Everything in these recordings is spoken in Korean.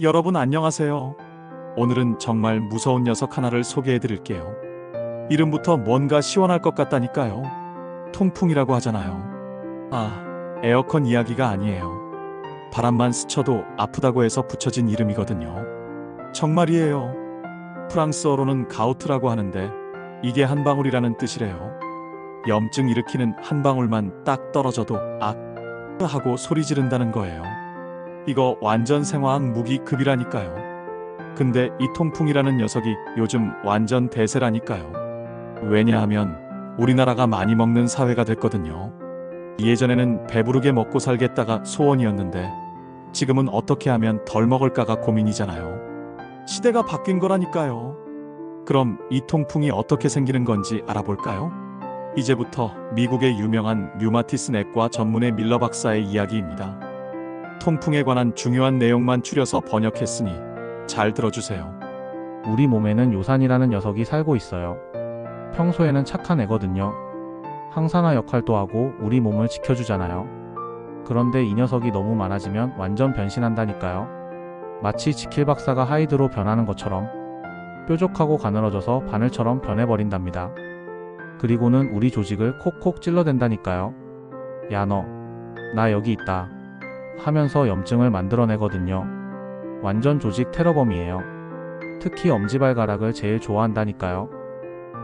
여러분 안녕하세요. 오늘은 정말 무서운 녀석 하나를 소개해 드릴게요. 이름부터 뭔가 시원할 것 같다니까요. 통풍이라고 하잖아요. 아, 에어컨 이야기가 아니에요. 바람만 스쳐도 아프다고 해서 붙여진 이름이거든요. 정말이에요. 프랑스어로는 가우트라고 하는데 이게 한 방울이라는 뜻이래요. 염증 일으키는 한 방울만 딱 떨어져도 악 하고 소리 지른다는 거예요. 이거 완전 생화학 무기급이라니까요. 근데 이 통풍이라는 녀석이 요즘 완전 대세라니까요. 왜냐하면 우리나라가 많이 먹는 사회가 됐거든요. 예전에는 배부르게 먹고 살겠다가 소원이었는데 지금은 어떻게 하면 덜 먹을까가 고민이잖아요. 시대가 바뀐 거라니까요. 그럼 이 통풍이 어떻게 생기는 건지 알아볼까요? 이제부터 미국의 유명한 류마티스 내과 전문의 밀러 박사의 이야기입니다. 통풍에 관한 중요한 내용만 추려서 번역했으니 잘 들어주세요. 우리 몸에는 요산이라는 녀석이 살고 있어요. 평소에는 착한 애거든요. 항산화 역할도 하고 우리 몸을 지켜주잖아요. 그런데 이 녀석이 너무 많아지면 완전 변신한다니까요. 마치 지킬 박사가 하이드로 변하는 것처럼 뾰족하고 가늘어져서 바늘처럼 변해버린답니다. 그리고는 우리 조직을 콕콕 찔러댄다니까요. 야 너, 나 여기 있다. 하면서 염증을 만들어내거든요. 완전 조직 테러범이에요. 특히 엄지발가락을 제일 좋아한다니까요.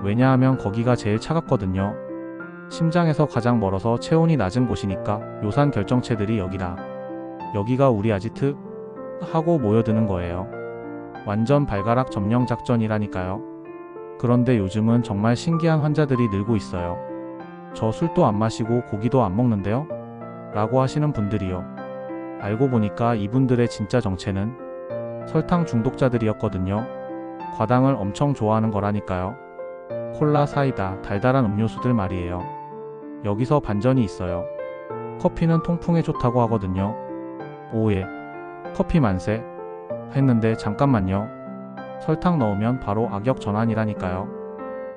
왜냐하면 거기가 제일 차갑거든요. 심장에서 가장 멀어서 체온이 낮은 곳이니까 요산 결정체들이 여기다. 여기가 우리 아지트? 하고 모여드는 거예요. 완전 발가락 점령 작전이라니까요. 그런데 요즘은 정말 신기한 환자들이 늘고 있어요. 저 술도 안 마시고 고기도 안 먹는데요? 라고 하시는 분들이요. 알고 보니까 이분들의 진짜 정체는 설탕 중독자들이었거든요. 과당을 엄청 좋아하는 거라니까요. 콜라, 사이다, 달달한 음료수들 말이에요. 여기서 반전이 있어요. 커피는 통풍에 좋다고 하거든요. 오예. 커피 만세. 했는데 잠깐만요. 설탕 넣으면 바로 악역 전환이라니까요.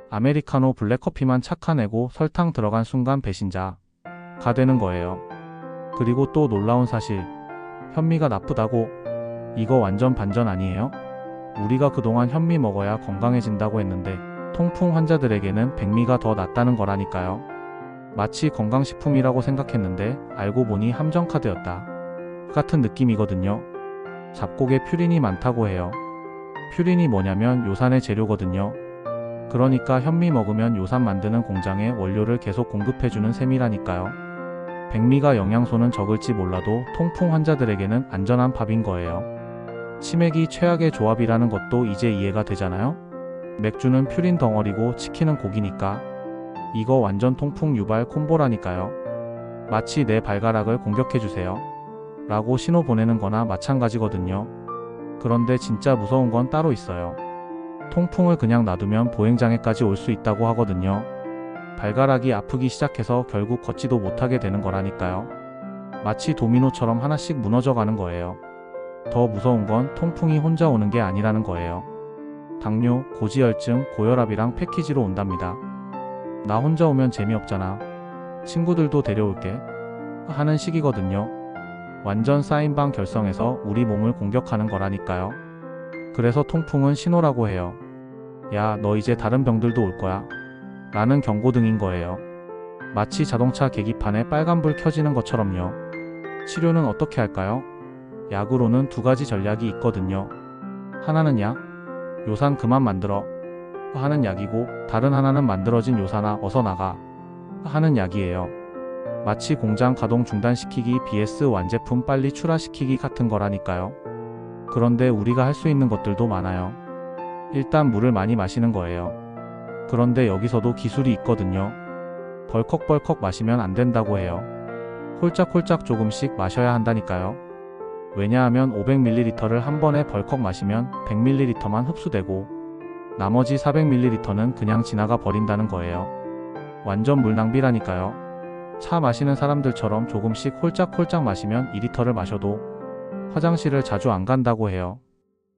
아메리카노 블랙커피만 착한 애고 설탕 들어간 순간 배신자가 되는 거예요. 그리고 또 놀라운 사실. 현미가 나쁘다고 이거 완전 반전 아니에요? 우리가 그동안 현미 먹어야 건강해진다고 했는데 통풍 환자들에게는 백미가 더 낫다는 거라니까요. 마치 건강식품이라고 생각했는데 알고 보니 함정카드였다. 같은 느낌이거든요. 잡곡에 퓨린이 많다고 해요. 퓨린이 뭐냐면 요산의 재료거든요. 그러니까 현미 먹으면 요산 만드는 공장에 원료를 계속 공급해주는 셈이라니까요. 백미가 영양소는 적을지 몰라도 통풍 환자들에게는 안전한 밥인 거예요. 치맥이 최악의 조합이라는 것도 이제 이해가 되잖아요? 맥주는 퓨린 덩어리고 치킨은 고기니까. 이거 완전 통풍 유발 콤보라니까요. 마치 내 발가락을 공격해주세요. 라고 신호 보내는 거나 마찬가지거든요. 그런데 진짜 무서운 건 따로 있어요. 통풍을 그냥 놔두면 보행장애까지 올 수 있다고 하거든요. 발가락이 아프기 시작해서 결국 걷지도 못하게 되는 거라니까요. 마치 도미노처럼 하나씩 무너져 가는 거예요. 더 무서운 건 통풍이 혼자 오는 게 아니라는 거예요. 당뇨, 고지혈증, 고혈압이랑 패키지로 온답니다. 나 혼자 오면 재미없잖아. 친구들도 데려올게. 하는 식이거든요. 완전 쌓인방 결성해서 우리 몸을 공격하는 거라니까요. 그래서 통풍은 신호라고 해요. 야, 너 이제 다른 병들도 올 거야. 라는 경고등인 거예요. 마치 자동차 계기판에 빨간불 켜지는 것처럼요. 치료는 어떻게 할까요? 약으로는 두 가지 전략이 있거든요. 하나는 약, 요산 그만 만들어 하는 약이고 다른 하나는 만들어진 요산아 어서 나가 하는 약이에요. 마치 공장 가동 중단시키기 BS 완제품 빨리 출하시키기 같은 거라니까요. 그런데 우리가 할 수 있는 것들도 많아요. 일단 물을 많이 마시는 거예요. 그런데 여기서도 기술이 있거든요. 벌컥벌컥 마시면 안 된다고 해요. 홀짝홀짝 조금씩 마셔야 한다니까요. 왜냐하면 500ml를 한 번에 벌컥 마시면 100ml만 흡수되고 나머지 400ml는 그냥 지나가 버린다는 거예요. 완전 물 낭비라니까요. 차 마시는 사람들처럼 조금씩 홀짝홀짝 마시면 2리터를 마셔도 화장실을 자주 안 간다고 해요.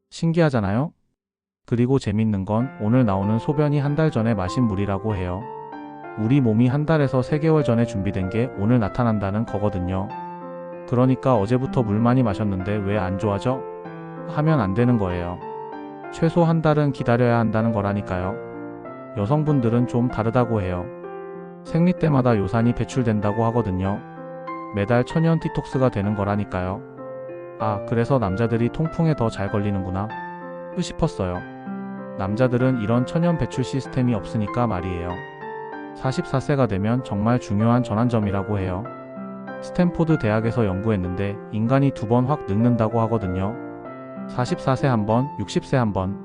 신기하잖아요? 그리고 재밌는 건 오늘 나오는 소변이 한 달 전에 마신 물이라고 해요. 우리 몸이 한 달에서 3개월 전에 준비된 게 오늘 나타난다는 거거든요. 그러니까 어제부터 물 많이 마셨는데 왜 안 좋아져? 하면 안 되는 거예요. 최소 한 달은 기다려야 한다는 거라니까요. 여성분들은 좀 다르다고 해요. 생리 때마다 요산이 배출된다고 하거든요. 매달 천연 디톡스가 되는 거라니까요. 아, 그래서 남자들이 통풍에 더 잘 걸리는구나. 싶었어요. 남자들은 이런 천연 배출 시스템이 없으니까 말이에요. 44세가 되면 정말 중요한 전환점이라고 해요. 스탠포드 대학에서 연구했는데 인간이 두 번 확 늙는다고 하거든요. 44세 한 번, 60세 한 번.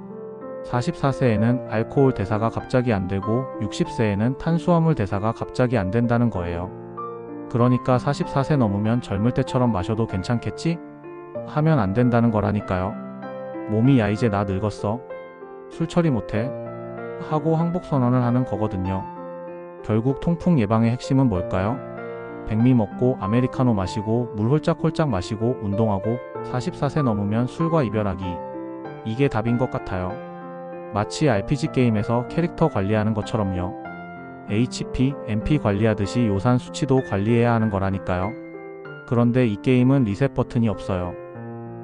44세에는 알코올 대사가 갑자기 안 되고 60세에는 탄수화물 대사가 갑자기 안 된다는 거예요. 그러니까 44세 넘으면 젊을 때처럼 마셔도 괜찮겠지? 하면 안 된다는 거라니까요. 몸이 야 이제 나 늙었어. 술 처리 못해. 하고 항복 선언을 하는 거거든요. 결국 통풍 예방의 핵심은 뭘까요? 백미 먹고 아메리카노 마시고 물 홀짝홀짝 마시고 운동하고 44세 넘으면 술과 이별하기. 이게 답인 것 같아요. 마치 RPG 게임에서 캐릭터 관리하는 것처럼요. HP, MP 관리하듯이 요산 수치도 관리해야 하는 거라니까요. 그런데 이 게임은 리셋 버튼이 없어요.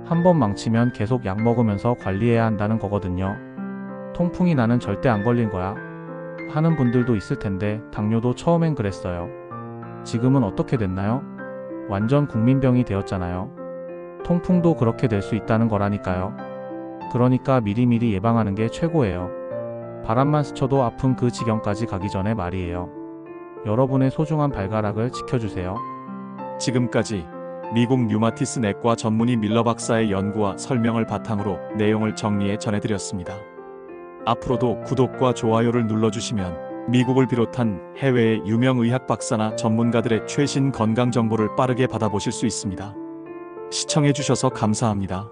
한 번 망치면 계속 약 먹으면서 관리해야 한다는 거거든요. 통풍이 나는 절대 안 걸린 거야. 하는 분들도 있을 텐데 당뇨도 처음엔 그랬어요. 지금은 어떻게 됐나요? 완전 국민병이 되었잖아요. 통풍도 그렇게 될 수 있다는 거라니까요. 그러니까 미리미리 예방하는 게 최고예요. 바람만 스쳐도 아픈 그 지경까지 가기 전에 말이에요. 여러분의 소중한 발가락을 지켜주세요. 지금까지 미국 류마티스 내과 전문의 밀러 박사의 연구와 설명을 바탕으로 내용을 정리해 전해드렸습니다. 앞으로도 구독과 좋아요를 눌러주시면 미국을 비롯한 해외의 유명 의학 박사나 전문가들의 최신 건강 정보를 빠르게 받아보실 수 있습니다. 시청해주셔서 감사합니다.